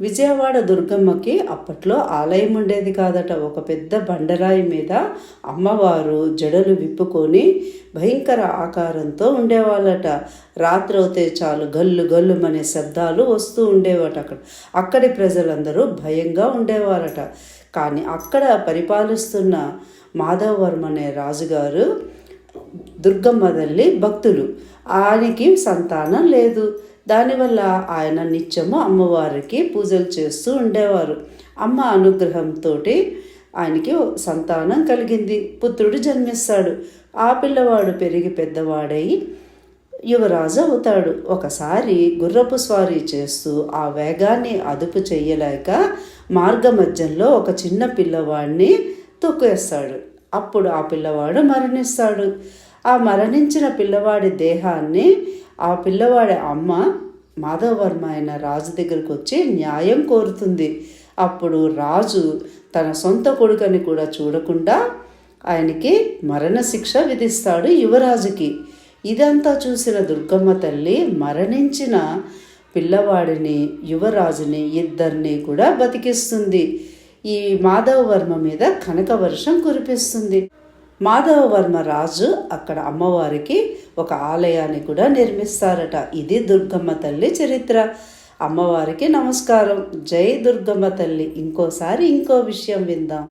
విజయవాడ దుర్గమ్మకి అప్పట్లో ఆలయం ఉండేది కాదట. ఒక పెద్ద బండరాయి మీద అమ్మవారు జడలు విప్పుకొని భయంకర ఆకారంతో ఉండేవాళ్ళట. రాత్రి అవుతే చాలు గల్లు గల్లు అనే శబ్దాలు వస్తూ ఉండేవట అక్కడ. అక్కడి ప్రజలందరూ భయంగా ఉండేవారట. కానీ అక్కడ పరిపాలిస్తున్న మాధవవర్మ అనే రాజుగారు దుర్గమ్మ తల్లి భక్తులు. ఆయనకి సంతానం లేదు. దానివల్ల ఆయన నిత్యము అమ్మవారికి పూజలు చేస్తూ ఉండేవారు. అమ్మ అనుగ్రహంతో ఆయనకి సంతానం కలిగింది. పుత్రుడు జన్మిస్తాడు. ఆ పిల్లవాడు పెరిగి పెద్దవాడై యువరాజు అవుతాడు. ఒకసారి గుర్రపు స్వారీ చేస్తూ ఆ వేగాన్ని అదుపు చేయలేక మార్గ మధ్యంలో ఒక చిన్న పిల్లవాడిని తొక్కేస్తాడు. అప్పుడు ఆ పిల్లవాడు మరణిస్తాడు. ఆ మరణించిన పిల్లవాడి దేహాన్ని ఆ పిల్లవాడి అమ్మ మాధవవర్మ అయిన రాజు దగ్గరికి వచ్చి న్యాయం కోరుతుంది. అప్పుడు రాజు తన సొంత కొడుకని కూడా చూడకుండా ఆయనకి మరణశిక్ష విధిస్తాడు యువరాజుకి. ఇదంతా చూసిన దుర్గమ్మ తల్లి మరణించిన పిల్లవాడిని యువరాజుని ఇద్దరిని కూడా బతికిస్తుంది. ఈ మాధవవర్మ మీద కనక వర్షం కురిపిస్తుంది. మాధవవర్మ రాజు అక్కడ అమ్మవారికి ఒక ఆలయాన్ని కూడా నిర్మిస్తారట. ఇది దుర్గమ్మ తల్లి చరిత్ర. అమ్మవారికి నమస్కారం. జై దుర్గమ్మ తల్లి. ఇంకోసారి ఇంకో విషయం విందాం.